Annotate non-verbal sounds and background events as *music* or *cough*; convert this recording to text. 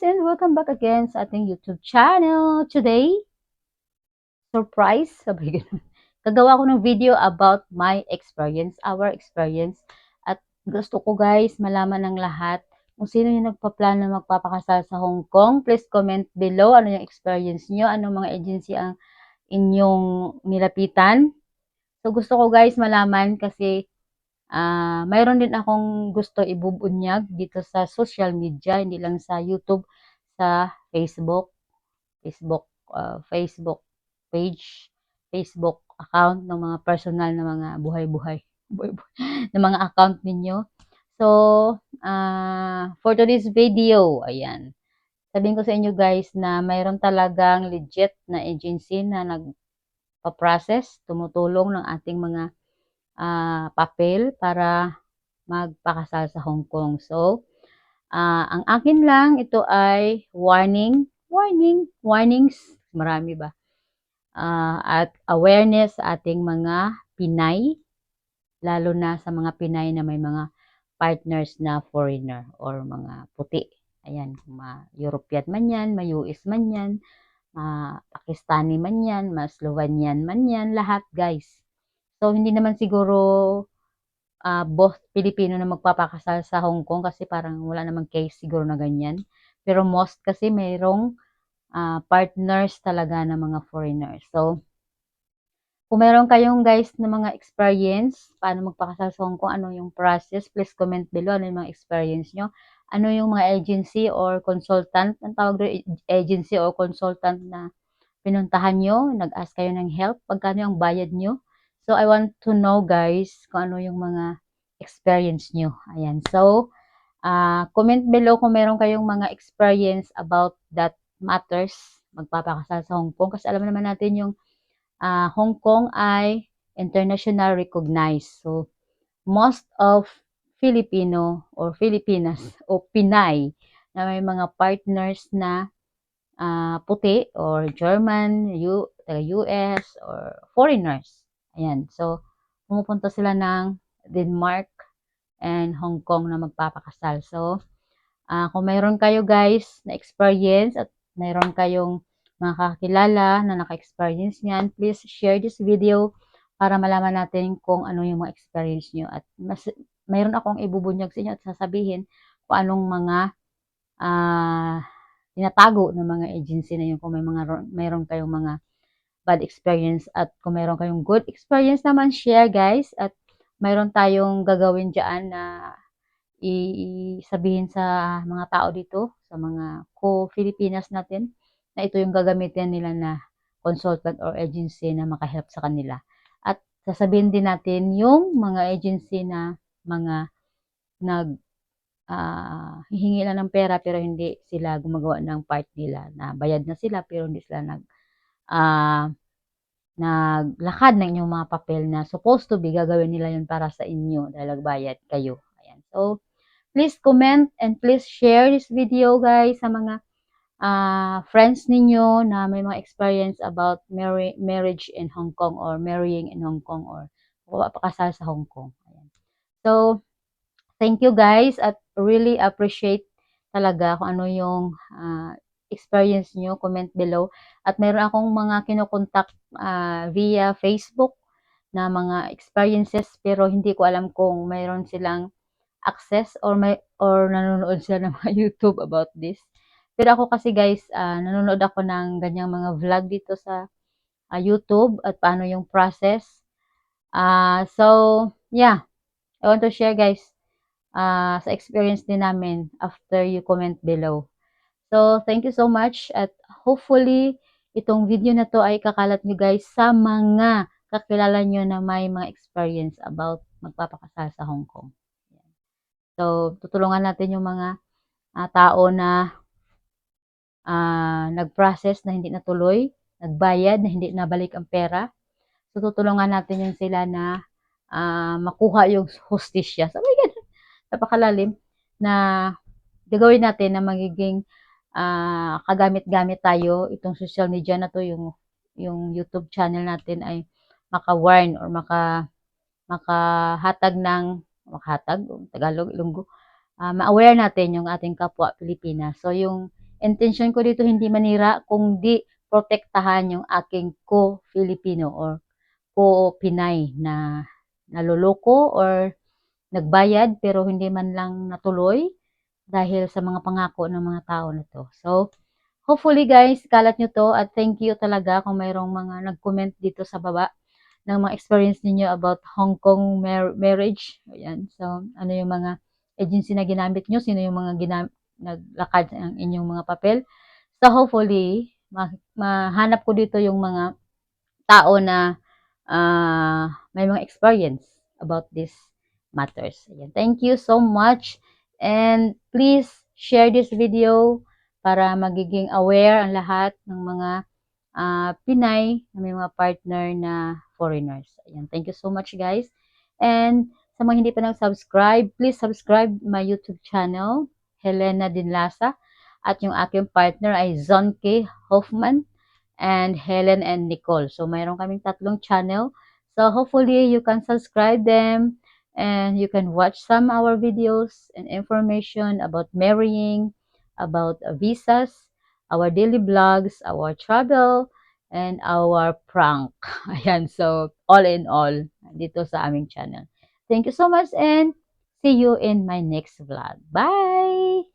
guys and welcome back again sa ating YouTube channel. Today, surprise, sabi ganun. *laughs* Gagawa ko ng video about my experience, our experience. At gusto ko guys, malaman ng lahat kung sino yung nagpaplano na magpapakasal sa Hong Kong. Please comment below ano yung experience nyo, anong mga agency ang inyong nilapitan. So gusto ko guys malaman kasi Ah, mayroon din akong gusto ibubunyag dito sa social media, hindi lang sa YouTube, sa Facebook, Facebook, uh, Facebook page, Facebook account ng mga personal na mga buhay-buhay. *laughs* Ng mga account ninyo. So, uh, for today's video, ayan, sabihin ko sa inyo guys na mayroon talagang legit na agency na nagpa-process, tumutulong ng ating mga uh, papel para magpakasal sa Hong Kong. So, uh, ang akin lang, ito ay warning, warning, warnings, marami ba? Uh, at awareness ating mga Pinay, lalo na sa mga Pinay na may mga partners na foreigner or mga puti. Ayan, ma European man yan, ma US man yan, ma Pakistani man yan, ma Slovenian man yan, lahat guys. So, hindi naman siguro uh, both Pilipino na magpapakasal sa Hong Kong kasi parang wala namang case siguro na ganyan. Pero most kasi mayroong uh, partners talaga ng mga foreigners. So, kung meron kayong guys na mga experience, paano magpakasal sa Hong Kong, ano yung process, please comment below ano yung mga experience nyo. Ano yung mga agency or consultant, ang tawag doon agency or consultant na pinuntahan nyo, nag-ask kayo ng help, pagkano yung bayad nyo, So, I want to know guys kung ano yung mga experience nyo. Ayan. So, uh, comment below kung meron kayong mga experience about that matters magpapakasal sa Hong Kong. Kasi alam naman natin yung uh, Hong Kong ay international recognized. So, most of Filipino or Filipinas o Pinay na may mga partners na uh, puti or German, U, US or foreigners Ayan. So, pumupunta sila ng Denmark and Hong Kong na magpapakasal. So, uh, kung mayroon kayo guys na experience at mayroon kayong mga kakilala na naka-experience niyan, please share this video para malaman natin kung ano yung mga experience nyo. At mas, mayroon akong ibubunyag sa inyo at sasabihin kung anong mga uh, tinatago ng mga agency na yun kung may mga mayroon kayong mga bad experience at kung meron kayong good experience naman, share guys at mayroon tayong gagawin dyan na isabihin sa mga tao dito, sa mga co-Filipinas natin, na ito yung gagamitin nila na consultant or agency na makahelp sa kanila. At sasabihin din natin yung mga agency na mga nag uh, hihingi lang ng pera pero hindi sila gumagawa ng part nila na bayad na sila pero hindi sila nag uh, naglakad ng inyong mga papel na supposed to be gagawin nila yun para sa inyo dahil nagbayad kayo. Ayan. So, please comment and please share this video guys sa mga uh, friends ninyo na may mga experience about marry, marriage in Hong Kong or marrying in Hong Kong or pakasal sa Hong Kong. Ayan. So, thank you guys at really appreciate talaga kung ano yung uh, experience nyo, comment below. At meron akong mga kinukontak uh, via Facebook na mga experiences pero hindi ko alam kung mayroon silang access or may or nanonood sila *laughs* ng mga YouTube about this. Pero ako kasi guys, uh, nanonood ako ng ganyang mga vlog dito sa uh, YouTube at paano yung process. Uh, so, yeah. I want to share guys uh, sa experience din namin after you comment below. So, thank you so much at hopefully itong video na to ay kakalat nyo guys sa mga kakilala nyo na may mga experience about magpapakasal sa Hong Kong. So, tutulungan natin yung mga uh, tao na uh, nag-process na hindi natuloy, nagbayad na hindi nabalik ang pera. So, tutulungan natin yung sila na uh, makuha yung hostisya. So, my God, napakalalim na gagawin natin na magiging uh, kagamit-gamit tayo. Itong social media na to yung yung YouTube channel natin ay maka-warn or maka makahatag ng makahatag Tagalog Ilonggo. Uh, ma-aware natin yung ating kapwa Pilipinas. So yung intention ko dito hindi manira, kundi protektahan yung aking ko-Filipino or ko-Pinay na naluloko or nagbayad pero hindi man lang natuloy dahil sa mga pangako ng mga tao na to. So, hopefully guys, kalat nyo to at thank you talaga kung mayroong mga nag-comment dito sa baba ng mga experience ninyo about Hong Kong mar- marriage. Ayan. So, ano yung mga agency na ginamit nyo? Sino yung mga naglakad ng inyong mga papel? So, hopefully, ma- mahanap ko dito yung mga tao na ah, may mga experience about these matters. Ayan. Thank you so much. And please share this video para magiging aware ang lahat ng mga ah, Pinay na may mga partner na foreigners. Ayan. Thank you so much guys. And sa mga hindi pa nag-subscribe, please subscribe my YouTube channel, Helena Dinlasa. At yung aking partner ay Zonke Hoffman and Helen and Nicole. So, mayroon kaming tatlong channel. So, hopefully, you can subscribe them and you can watch some our videos and information about marrying, about visas, our daily vlogs, our travel, and our prank. *laughs* Ayan, so all in all, dito sa aming channel. Thank you so much and see you in my next vlog. Bye!